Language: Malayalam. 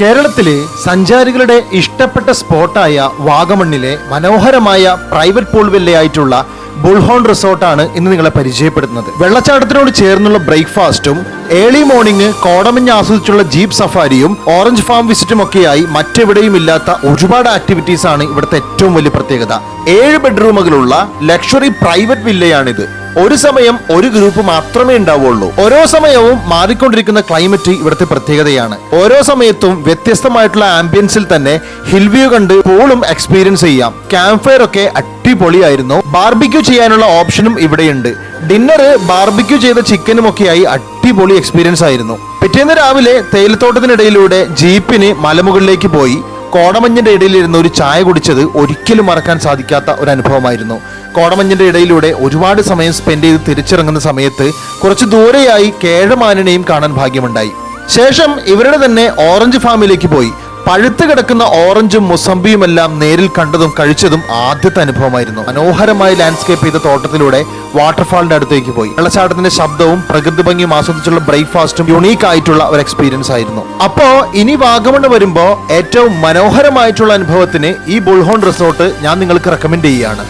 കേരളത്തിലെ സഞ്ചാരികളുടെ ഇഷ്ടപ്പെട്ട സ്പോട്ടായ വാഗമണ്ണിലെ മനോഹരമായ പ്രൈവറ്റ് പൂൾ വില്ലയായിട്ടുള്ള ബുൾഹോൺ റിസോർട്ടാണ് ഇന്ന് നിങ്ങളെ പരിചയപ്പെടുത്തുന്നത്. വെള്ളച്ചാട്ടത്തിനോട് ചേർന്നുള്ള ബ്രേക്ക്ഫാസ്റ്റും ഏർലി മോർണിംഗ് കോടമഞ്ഞ് ആസ്വദിച്ചുള്ള ജീപ്പ് സഫാരിയും ഓറഞ്ച് ഫാം വിസിറ്റും ഒക്കെയായി മറ്റെവിടെയും ഇല്ലാത്ത ഒരുപാട് ആക്ടിവിറ്റീസ് ആണ് ഇവിടുത്തെ ഏറ്റവും വലിയ പ്രത്യേകത. ഏഴ് ബെഡ്റൂമുകളുള്ള ലക്ഷറി പ്രൈവറ്റ് വില്ലയാണിത്. ഒരു സമയം ഒരു ഗ്രൂപ്പ് മാത്രമേ ഉണ്ടാവുള്ളൂ. ഓരോ സമയവും മാറിക്കൊണ്ടിരിക്കുന്ന ക്ലൈമറ്റ് ഇവിടുത്തെ പ്രത്യേകതയാണ്. ഓരോ സമയത്തും വ്യത്യസ്തമായിട്ടുള്ള ആംബിയൻസിൽ തന്നെ ഹിൽ വ്യൂ കണ്ട് പൂളും എക്സ്പീരിയൻസ് ചെയ്യാം. ക്യാമ്പ് ഫയർ ഒക്കെ അടിപൊളിയായിരുന്നു. ബാർബിക്യൂ ചെയ്യാനുള്ള ഓപ്ഷനും ഇവിടെയുണ്ട്. ഡിന്നർ ബാർബിക്യൂ ചെയ്ത ചിക്കനും ഒക്കെയായി അടിപൊളി എക്സ്പീരിയൻസ് ആയിരുന്നു. പിറ്റേന്ന് രാവിലെ തേയിലത്തോട്ടത്തിനിടയിലൂടെ ജീപ്പിന് മലമുകളിലേക്ക് പോയി. കോടമഞ്ഞിന്റെ ഇടയിലിരുന്ന് ഒരു ചായ കുടിച്ചത് ഒരിക്കലും മറക്കാൻ സാധിക്കാത്ത ഒരു അനുഭവമായിരുന്നു. കോടമഞ്ഞിന്റെ ഇടയിലൂടെ ഒരുപാട് സമയം സ്പെൻഡ് ചെയ്ത് തിരിച്ചിറങ്ങുന്ന സമയത്ത് കുറച്ച് ദൂരെയായി കേഴമാനിനെയും കാണാൻ ഭാഗ്യമുണ്ടായി. ശേഷം ഇവരുടെ തന്നെ ഓറഞ്ച് ഫാമിലേക്ക് പോയി. പഴുത്ത് കിടക്കുന്ന ഓറഞ്ചും മുസംബിയുമെല്ലാം നേരിൽ കണ്ടതും കഴിച്ചതും ആദ്യത്തെ അനുഭവമായിരുന്നു. മനോഹരമായി ലാൻഡ്സ്കേപ്പ് ചെയ്ത തോട്ടത്തിലൂടെ വാട്ടർഫാളിന്റെ അടുത്തേക്ക് പോയി. വെള്ളച്ചാട്ടത്തിന്റെ ശബ്ദവും പ്രകൃതി ഭംഗിയും ആസ്വദിച്ചുള്ള ബ്രേക്ക്ഫാസ്റ്റും യുണീക്ക് ആയിട്ടുള്ള ഒരു എക്സ്പീരിയൻസ് ആയിരുന്നു. അപ്പോ ഇനി വാഗമണ് വരുമ്പോ ഏറ്റവും മനോഹരമായിട്ടുള്ള അനുഭവത്തിന് ഈ ബുൾഹോൺ റിസോർട്ട് ഞാൻ നിങ്ങൾക്ക് റെക്കമെൻഡ് ചെയ്യുകയാണ്.